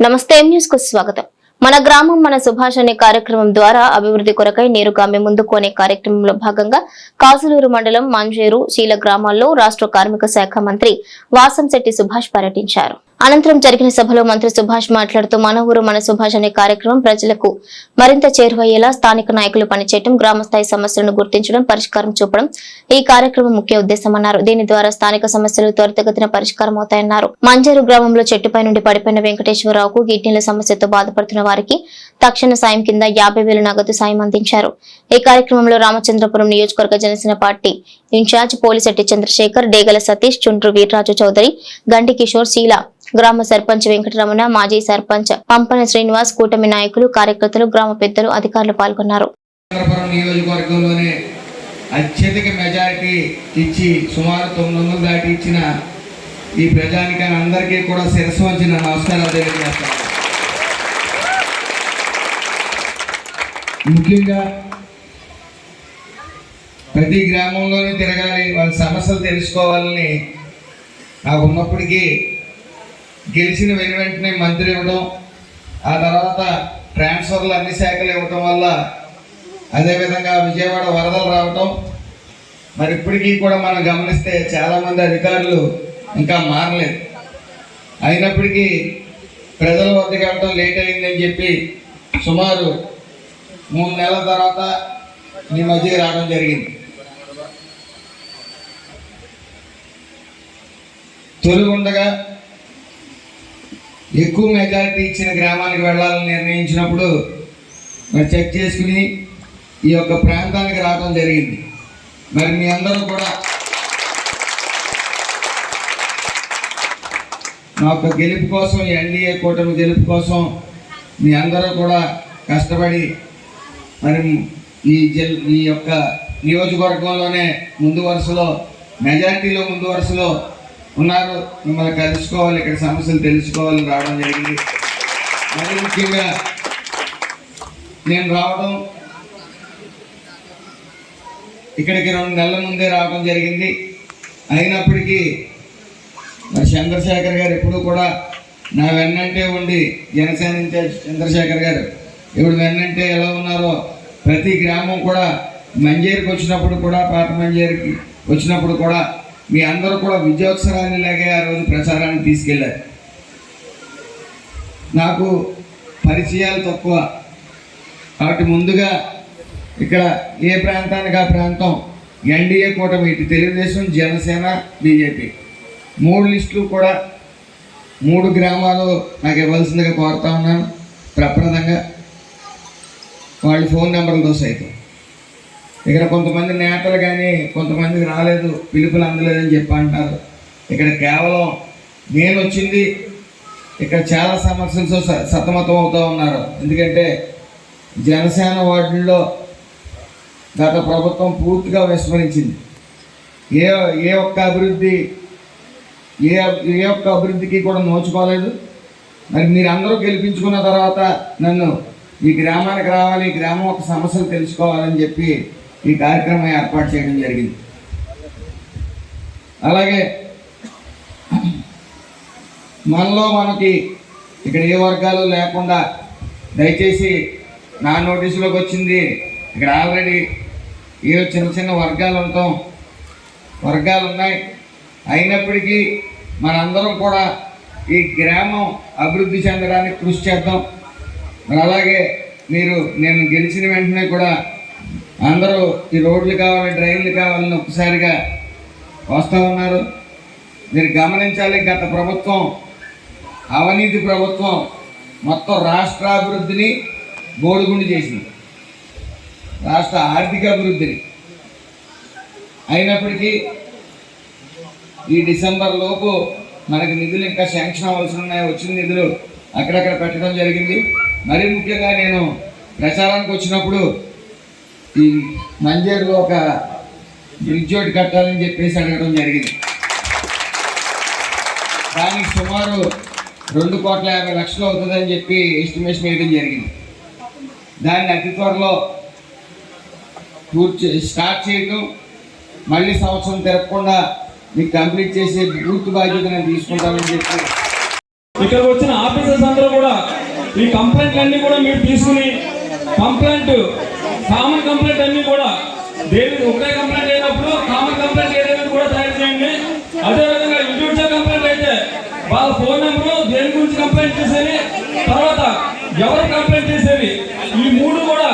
నమస్తే న్యూస్కు స్వాగతం. మన గ్రామం మన సుభాష్ అనే కార్యక్రమం ద్వారా అభివృద్ధి కొరకై నేరుగా ఆమె ముందుకు అనే కార్యక్రమంలో భాగంగా కాసులూరు మండలం మంజేరు శీల గ్రామాల్లో రాష్ట్ర కార్మిక శాఖ మంత్రి వాసంశెట్టి సుభాష్ పర్యటించారు. అనంతరం జరిగిన సభలో మంత్రి సుభాష్ మాట్లాడుతూ మన ఊరు మన సుభాష్ అనే కార్యక్రమం ప్రజలకు మరింత చేరువయ్యేలా స్థానిక నాయకులు పనిచేయడం గ్రామస్థాయి సమస్యలను గుర్తించడం పరిష్కారం చూపడం ఈ కార్యక్రమం ముఖ్య ఉద్దేశమన్నారు. దీని ద్వారా స్థానిక సమస్యలు త్వరితగతిన పరిష్కారం అవుతాయన్నారు. మంజేరు గ్రామంలో చెట్టుపై నుండి పడిపోయిన వెంకటేశ్వరరావుకు కిడ్నీల సమస్యతో బాధపడుతున్న వారికి తక్షణ సాయం కింద యాభై వేల నగదు సాయం అందించారు. ఈ కార్యక్రమంలో రామచంద్రపురం నియోజకవర్గ Janasena party in charge Polisetti Chandrasekhar Degala Satish Chundru Veerraju Chowdary గండి కిషోర్ శీల గ్రామ సర్పంచ్ వెంకటరమణ మాజీ సర్పంచ్ పంపన శ్రీనివాస్ కూటమి నాయకులు కార్యకర్తలు గ్రామ పెద్దలు అధికారులు పాల్గొన్నారు. అత్యధిక మెజారిటీ ఇచ్చి సుమారు తొమ్మిది వందలు దాటి ఇచ్చిన ఈ ప్రజానికి అందరికీ కూడా శిరస్సు వంచిన నమస్కారాలు తెలియజేస్తాను. ముఖ్యంగా ప్రతి గ్రామంలోనే తిరగాలి వాళ్ళ సమస్యలు తెలుసుకోవాలని నాకు ఉన్నప్పటికీ గెలిచిన వెను వెంటనే మంత్రి ఇవ్వడం ఆ తర్వాత ట్రాన్స్ఫర్లు అన్ని శాఖలు ఇవ్వటం వల్ల అదేవిధంగా విజయవాడ వరదలు రావటం. మరి ఇప్పటికీ కూడా మనం గమనిస్తే చాలామంది అధికారులు ఇంకా మారలేదు. అయినప్పటికీ ప్రజల వద్దకు వెళ్ళడం లేట్ అయిందని చెప్పి సుమారు మూడు నెలల తర్వాత మీ మధ్యకి రావడం జరిగింది. తొలి ఉండగా ఎక్కువ మెజారిటీ ఇచ్చిన గ్రామానికి వెళ్ళాలని నిర్ణయించినప్పుడు మరి చెక్ చేసుకుని ఈ యొక్క ప్రాంతానికి రావడం జరిగింది. మరి మీ అందరూ కూడా నా యొక్క గెలుపు కోసం ఎన్డీఏ కూటమి గెలుపు కోసం మీ అందరూ కూడా కష్టపడి మరి ఈ జిల్ ఈ యొక్క నియోజకవర్గంలోనే ముందు వరుసలో మెజారిటీలో ముందు వరుసలో ఉన్నారు. మిమ్మల్ని కలుసుకోవాలి ఇక్కడ సమస్యలు తెలుసుకోవాలని రావడం జరిగింది. మరి ముఖ్యంగా నేను రావడం ఇక్కడికి రెండు నెలల ముందే రావడం జరిగింది. అయినప్పటికీ మరి చంద్రశేఖర్ గారు ఎప్పుడూ కూడా నా వెన్నంటే ఉండి జనసేన ఇన్ఛార్జ్ చంద్రశేఖర్ గారు ఇప్పుడు వెన్నంటే ఎలా ఉన్నారో ప్రతి గ్రామం కూడా మంజేరికి వచ్చినప్పుడు కూడా పాత మంజేరికి వచ్చినప్పుడు కూడా మీ అందరూ కూడా విజయోత్సరాన్ని లాగే ఆ రోజు ప్రచారాన్ని తీసుకెళ్ళారు. నాకు పరిచయాలు తక్కువ. కాబట్టి ముందుగా ఇక్కడ ఏ ప్రాంతానికి ఆ ప్రాంతం? ఎన్డీఏ కూటమి ఇటు తెలుగుదేశం జనసేన బీజేపీ మూడు లిస్టులు కూడా మూడు గ్రామాలు నాకు ఇవ్వాల్సిందిగా కోరుతా ఉన్నాను. ప్రప్రదంగా వాళ్ళ ఫోన్ నెంబర్లతో సైతం. ఇక్కడ కొంతమంది నేతలు కానీ కొంతమందికి రాలేదు పిలుపులు అందలేదని చెప్పి అంటారు. ఇక్కడ కేవలం నేను వచ్చింది ఇక్కడ చాలా సమస్యలతో సతమతం అవుతూ ఉన్నారు. ఎందుకంటే జనసేన వార్డుల్లో గత ప్రభుత్వం పూర్తిగా విస్మరించింది. ఏ ఏ ఒక్క అభివృద్ధి ఏ ఏ ఒక్క అభివృద్ధికి కూడా నోచుకోలేదు. మరి మీరు అందరూ గెలిపించుకున్న తర్వాత నన్ను ఈ గ్రామానికి రావాలి ఈ గ్రామం ఒక సమస్యలు తెలుసుకోవాలని చెప్పి ఈ కార్యక్రమం ఏర్పాటు చేయడం జరిగింది. అలాగే మనలో మనకి ఇక్కడ ఏ వర్గాలు లేకుండా దయచేసి నా నోటీసులోకి వచ్చింది. ఇక్కడ ఆల్రెడీ ఏ చిన్న చిన్న వర్గాలు ఉంటాం. వర్గాలు ఉన్నాయి. అయినప్పటికీ మనందరం కూడా ఈ గ్రామం అభివృద్ధి చెందడానికి కృషి చేద్దాం. మరి అలాగే మీరు నేను గెలిచిన వెంటనే కూడా అందరూ ఈ రోడ్లు కావాలి డ్రైన్లు కావాలని ఒక్కసారిగా వస్తూ ఉన్నారు. మీరు గమనించాలి గత ప్రభుత్వం అవినీతి ప్రభుత్వం మొత్తం రాష్ట్రాభివృద్ధిని బోడిగుండి చేసింది. రాష్ట్ర ఆర్థిక అభివృద్ధిని. అయినప్పటికీ ఈ డిసెంబర్ లోపు మనకి నిధులు ఇంకా శాంక్షన్ అవలసిన ఉన్నాయి. వచ్చిన నిధులు అక్కడక్కడ పెట్టడం జరిగింది. మరీ ముఖ్యంగా నేను ప్రచారానికి వచ్చినప్పుడు ఈ మంజేరులో ఒక బ్రిడ్జ్ ఒకటి కట్టాలని చెప్పేసి అడగడం జరిగింది. దానికి సుమారు రెండు కోట్ల యాభై లక్షలు అవుతుందని చెప్పి ఎస్టిమేషన్ వేయడం జరిగింది. దాన్ని అతి త్వరలో పూర్తి స్టార్ట్ చేయటం మళ్ళీ సంవత్సరం తిరగకుండా మీకు కంప్లీట్ చేసే పూర్తి బాధ్యత నేను తీసుకుంటామని చెప్పి ఇక్కడికి వచ్చిన ఆఫీసర్స్ అందరూ కూడా ఈ కంప్లైంట్లన్నీ కూడా మీరు తీసుకుని కంప్లైంట్ కామన్ కంప్లైంట్ అన్ని కూడా. దేని ఒకటే కంప్లైంట్ అయినప్పుడు కామన్ కంప్లైంట్ ఏదైనా కూడా తయారు చేయండి. అదేవిధంగా ఇండివిజువల్ కంప్లైంట్ అయితే వాళ్ళ ఫోన్ నెంబరు దేని గురించి కంప్లైంట్ చేసేది? తర్వాత ఎవరు కంప్లైంట్ చేసేది? ఈ మూడు కూడా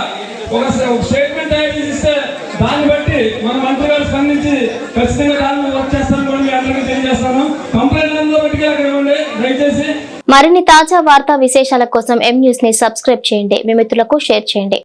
ఒక స్టేట్మెంట్ తయారు చేసి ఇస్తే దాన్ని బట్టి మన మంత్రి గారు స్పందించి ఖచ్చితంగా దాన్ని వర్క్ చేస్తాను కూడా మీ అందరికీ తెలియజేస్తాను. కంప్లైంట్ అందులో బట్టి అక్కడ ఇవ్వండి. దయచేసి. మరిన్ని తాజా వార్తా విశేషాల కోసం ఎం న్యూస్ని సబ్స్క్రైబ్ చేయండి. మీ మిత్రులకు షేర్ చేయండి.